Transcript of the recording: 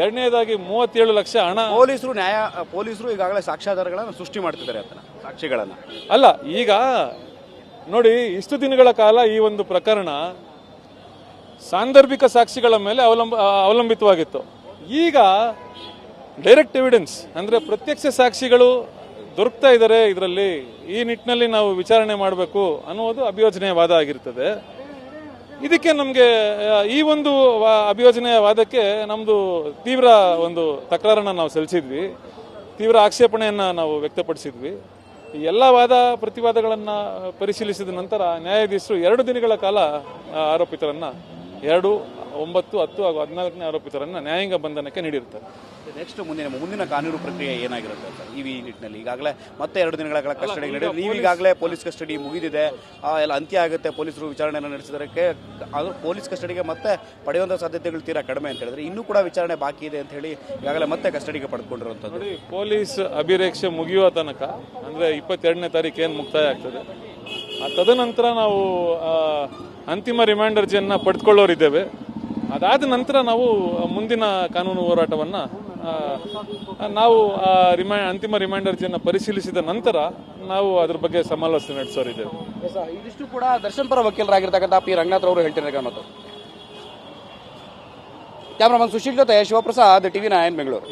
ಎರಡನೇದಾಗಿ ಮೂವತ್ತೇಳು ಲಕ್ಷ ಹಣ. ಪೊಲೀಸರು ನ್ಯಾಯ ಪೊಲೀಸರು ಈಗಾಗಲೇ ಸಾಕ್ಷ್ಯಾಧಾರಗಳನ್ನು ಸೃಷ್ಟಿ ಮಾಡ್ತಿದ್ದಾರೆ ಅದನ್ನ ಸಾಕ್ಷಿಗಳನ್ನ. ಅಲ್ಲ ಈಗ ನೋಡಿ ಇಷ್ಟು ದಿನಗಳ ಕಾಲ ಈ ಒಂದು ಪ್ರಕರಣ ಸಾಂದರ್ಭಿಕ ಸಾಕ್ಷಿಗಳ ಮೇಲೆ ಅವಲಂಬ ಅವಲಂಬಿತವಾಗಿತ್ತು. ಈಗ ಡೈರೆಕ್ಟ್ ಎವಿಡೆನ್ಸ್ ಅಂದರೆ ಪ್ರತ್ಯಕ್ಷ ಸಾಕ್ಷಿಗಳು ದೊರಕ್ತಾ ಇದ್ದಾರೆ ಇದರಲ್ಲಿ ಈ ನಿಟ್ಟಿನಲ್ಲಿ ನಾವು ವಿಚಾರಣೆ ಮಾಡಬೇಕು ಅನ್ನುವುದು ಅಭಿಯೋಜನೆಯ ವಾದ ಆಗಿರ್ತದೆ. ಇದಕ್ಕೆ ನಮಗೆ ಈ ಒಂದು ಅಭಿಯೋಜನೆಯ ವಾದಕ್ಕೆ ನಮ್ಮದು ತೀವ್ರ ಒಂದು ತಕರಾರನ್ನು ನಾವು ಸಲ್ಲಿಸಿದ್ವಿ. ತೀವ್ರ ಆಕ್ಷೇಪಣೆಯನ್ನು ನಾವು ವ್ಯಕ್ತಪಡಿಸಿದ್ವಿ. ಎಲ್ಲ ವಾದ ಪ್ರತಿವಾದಗಳನ್ನು ಪರಿಶೀಲಿಸಿದ ನಂತರ ನ್ಯಾಯಾಧೀಶರು ಎರಡು ದಿನಗಳ ಕಾಲ ಆರೋಪಿತರನ್ನ ಎರಡು ಒಂಬತ್ತು ಹತ್ತು ಹಾಗೂ ಹದಿನಾಲ್ಕನೇ ಆರೋಪಿತರನ್ನು ನ್ಯಾಯಾಂಗ ಬಂಧನಕ್ಕೆ ನೀಡಿರ್ತಾರೆ ನೆಕ್ಸ್ಟ್ ಮುಂದಿನ ಮುಂದಿನ ಕಾನೂನು ಪ್ರಕ್ರಿಯೆ ಏನಾಗಿರುತ್ತೆ ಸರ್ ಈ ನಿಟ್ಟಿನಲ್ಲಿ. ಈಗಾಗಲೇ ಮತ್ತೆ ಎರಡು ದಿನಗಳ ಕಾಲ ಕಸ್ಟಡಿ ನೀಡಿದ್ರೆ ನೀವು ಈಗಾಗಲೇ ಪೊಲೀಸ್ ಕಸ್ಟಡಿ ಮುಗಿದಿದೆ. ಆ, ಎಲ್ಲ ಅಂತ್ಯ ಆಗುತ್ತೆ. ಪೊಲೀಸರು ವಿಚಾರಣೆಯನ್ನು ನಡೆಸಿದಕ್ಕೆ ಅದು ಪೊಲೀಸ್ ಕಸ್ಟಡಿಗೆ ಮತ್ತೆ ಪಡೆಯುವಂಥ ಸಾಧ್ಯತೆಗಳು ತೀರಾ ಕಡಿಮೆ ಅಂತ ಹೇಳಿದ್ರೆ ಇನ್ನೂ ಕೂಡ ವಿಚಾರಣೆ ಬಾಕಿ ಇದೆ ಅಂತ ಹೇಳಿ ಈಗಾಗಲೇ ಮತ್ತೆ ಕಸ್ಟಡಿಗೆ ಪಡೆದುಕೊಂಡಿರುವಂಥದ್ದು ನೋಡಿ ಪೊಲೀಸ್ ಅಭಿರೇಕ್ಷೆ ಮುಗಿಯುವ ತನಕ ಅಂದರೆ ಇಪ್ಪತ್ತೆರಡನೇ ತಾರೀಕು ಏನು ಮುಕ್ತಾಯ ಆಗ್ತದೆ ಆ ತದನಂತರ ನಾವು ಅಂತಿಮ ರಿಮೈಂಡರ್ಜಿಯನ್ನು ಪಡೆದುಕೊಳ್ಳೋರಿದ್ದೇವೆ. ಅದಾದ ನಂತರ ನಾವು ಮುಂದಿನ ಕಾನೂನು ಹೋರಾಟವನ್ನು ನಾವು ರಿಮೈ, ಅಂತಿಮ ರಿಮೈಂಡರ್ ಅರ್ಜಿಯನ್ನು ಪರಿಶೀಲಿಸಿದ ನಂತರ ನಾವು ಅದ್ರ ಬಗ್ಗೆ ಸಮಾಲೋಚನೆ ನಡೆಸೋರಿದ್ದೇವೆ. ಇದಿಷ್ಟು ಕೂಡ ದರ್ಶನ್ ಪರ ವಕೀಲರಾಗಿರ್ತಕ್ಕಂಥ ಪಿ. ರಂಗನಾಥ್ ಅವರು ಹೇಳ್ತಿದ್ದಾರೆ ಮತ್ತು ಕ್ಯಾಮ್ರಾಮನ್ ಸುಶೀಲ್ ಜೊತೆ ಶಿವಪ್ರಸಾದ್, ಟಿವಿ ನಾಯನ್ ಬೆಂಗಳೂರು.